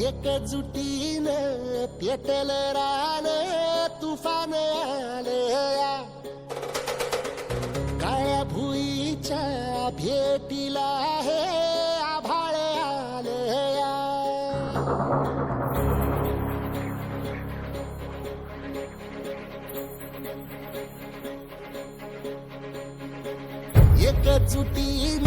एकजुटीन पेटल रान तुफान आले काळ्या भुईच्या भेटीला हे आभाळ आले एकजुटीन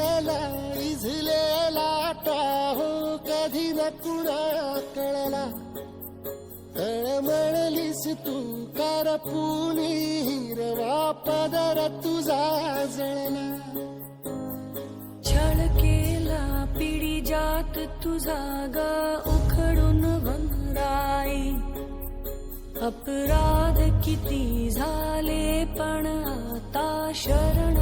कधी कुणा कळला. तळमळलीस तू करपुनी हिरवा पदर तुझा जळला. छळ केला पिढी जात तुझा गा उखडून वंराई अपराध किती झाले पण आता शरण